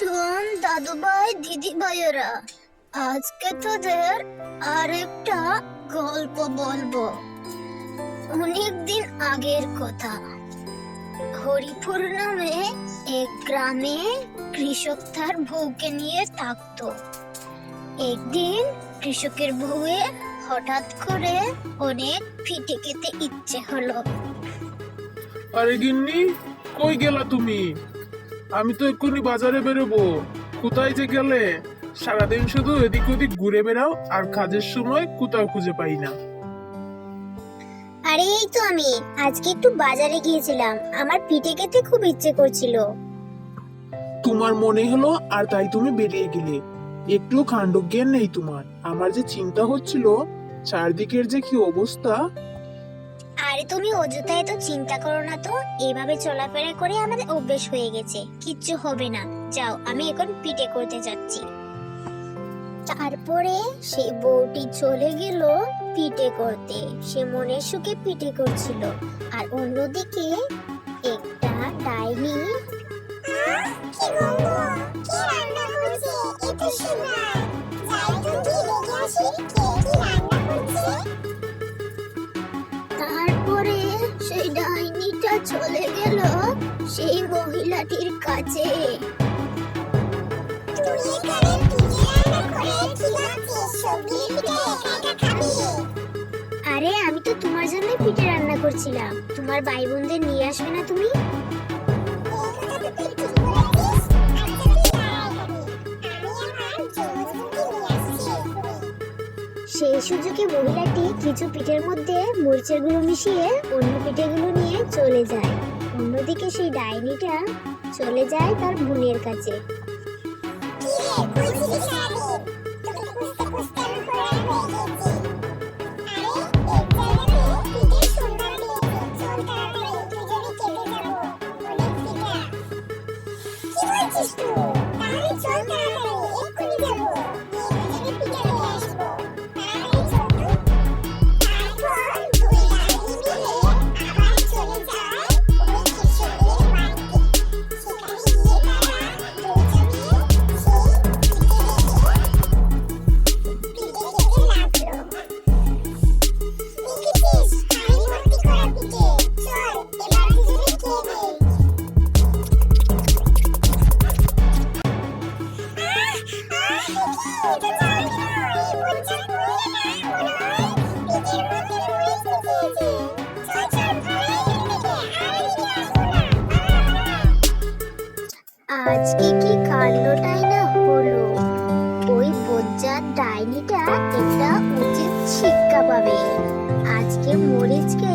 শোন দাদুভাই দিদি ভাইয়েরা আজকে তোদের আরেকটা গল্প বলব। অনেক দিন আগের কথা। হরিপুর নামে এক গ্রামে কৃষক তার বউকে নিয়ে থাকতো। একদিন কৃষকের বউয়ের হঠাৎ করে অনেক ফিটে খেতে ইচ্ছে হলো। আরে গিন্নি, কই গেলা তুমি? আমি তো এক্ষুনি বাজারে বেরোবো। কোথায় যে গেলে? সারাদিন শুধু এদিক ওদিক ঘুরে বেড়াও আর কাজের সময় কোথাও খুঁজে পাই না। আরে এই তো আমি। আজকে একটু বাজারে গিয়েছিলাম। আমার পিঠে খেতে খুব ইচ্ছে করছিল। তোমার মনে হলো আর তাই তুমি বেরিয়ে গেলে। একটু খান্ডজ্ঞান নেই তোমার। আমার যে চিন্তা হচ্ছিল চারদিকের যে কি অবস্থা আরে তুমি অযথায় তো চিন্তা করো না তো। এভাবে চলাফেরা করে আমাদের অভ্যেস হয়ে গেছে। কিচ্ছু হবে না। যাও, আমি এখন পিঠে করতে যাচ্ছি। তারপরে সেই বউটি চলে গেল পিঠে করতে। সে মনের সুখে পিঠে করছিল। আর অন্যদিকে একটা ডাইনি। কি রান্না করছে? এত চলে গেল সেই মহিলাটির কাছে। আরে আমি তো তোমার জন্য পিঠে রান্না করছিলাম। তোমার ভাই বোনদের নিয়ে আসবে না তুমি? সেই সুযোগে মহিলাটি কিছু পিঠের মধ্যে মরিচের গুঁড়ো মিশিয়ে অন্য পিঠেগুলো নিয়ে চলে যায়। অন্যদিকে সেই ডাইনিটা চলে যায় তার বোনের কাছে। আজকে কি কাণ্ডটাই না হলো? ওই বজ্জার ডাইনিটা একটা উচিত শিক্ষা পাবে। আজকে মরিচকে